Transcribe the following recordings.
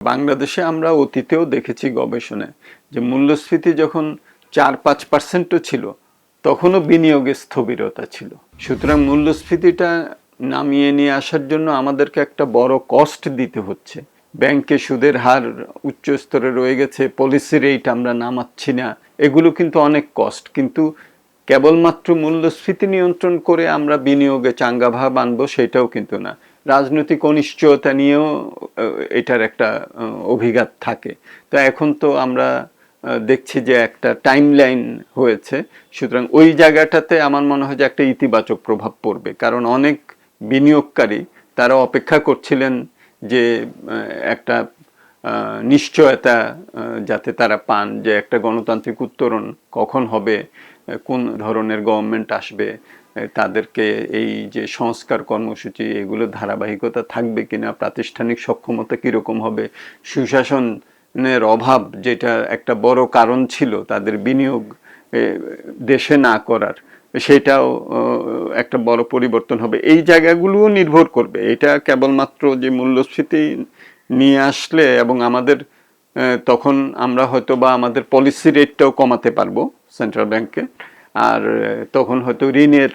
বাংলাদেশে আমরা অতীতেও দেখেছি গবেষণায় যে মূল্যস্ফীতি যখন চার পাঁচ পার্সেন্টও ছিল, তখনও বিনিয়োগের স্থবিরতা ছিল। সুতরাং মূল্যস্ফীতিটা নামিয়ে নিয়ে আসার জন্য আমাদেরকে একটা বড় কস্ট দিতে হচ্ছে। ব্যাংকে সুদের হার উচ্চ স্তরে রয়ে গেছে, পলিসি রেট আমরা নামাচ্ছি না, এগুলো কিন্তু অনেক কস্ট কিন্তু কেবলমাত্র মূল্যস্ফীতি নিয়ন্ত্রণ করে আমরা বিনিয়োগে চাঙ্গা ভাব আনব সেটাও কিন্তু না। রাজনৈতিক অনিশ্চয়তা নিয়েও এটার একটা অভিঘাত থাকে। তো এখন তো আমরা দেখছি যে একটা টাইম লাইন হয়েছে। সুতরাং ওই জায়গাটাতে আমার মনে হয় যে একটা ইতিবাচক প্রভাব পড়বে। কারণ অনেক বিনিয়োগকারী তারা অপেক্ষা করছিলেন যে একটা নিশ্চয়তা যাতে তারা পান যে একটা গণতান্ত্রিক উত্তরণ কখন হবে কোন ধরনের গভর্নমেন্ট আসবে তাদেরকে এই যে সংস্কার কর্মসূচি, এগুলো ধারাবাহিকতা থাকবে কিনা, প্রাতিষ্ঠানিক সক্ষমতা কীরকম হবে, সুশাসনের অভাব যেটা একটা বড় কারণ ছিল তাদের বিনিয়োগ দেশে না করার, সেটাও একটা বড় পরিবর্তন হবে। এই জায়গাগুলোও নির্ভর করবে। এটা কেবলমাত্র যে মূল্যস্ফীতি নিয়ে আসলে এবং আমাদের তখন আমরা হয়তো বা আমাদের পলিসি রেটটাও কমাতে পারব সেন্ট্রাল ব্যাংকে আর তখন হয়তো ঋণের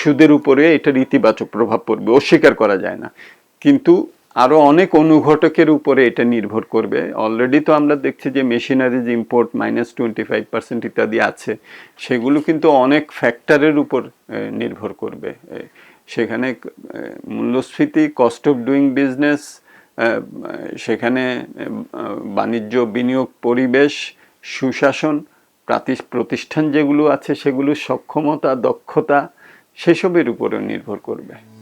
সুদের উপরে এটার ইতিবাচক প্রভাব পড়বে, অস্বীকার করা যায় না। কিন্তু আরও অনেক অনুঘটকের উপরে এটা নির্ভর করবে। অলরেডি তো আমরা দেখছি যে machineries import minus twenty five percent ইত্যাদি আছে, সেগুলো কিন্তু অনেক ফ্যাক্টরের উপর নির্ভর করবে। সেখানে মূল্যস্ফীতি কস্ট অফ ডুইং বিজনেস সেখানে বাণিজ্য, বিনিয়োগ, পরিবেশ, সুশাসন প্রাতি- প্রতিষ্ঠান যেগুলো আছে সেগুলোর সক্ষমতা, দক্ষতা, সেসবের উপরে নির্ভর করবে।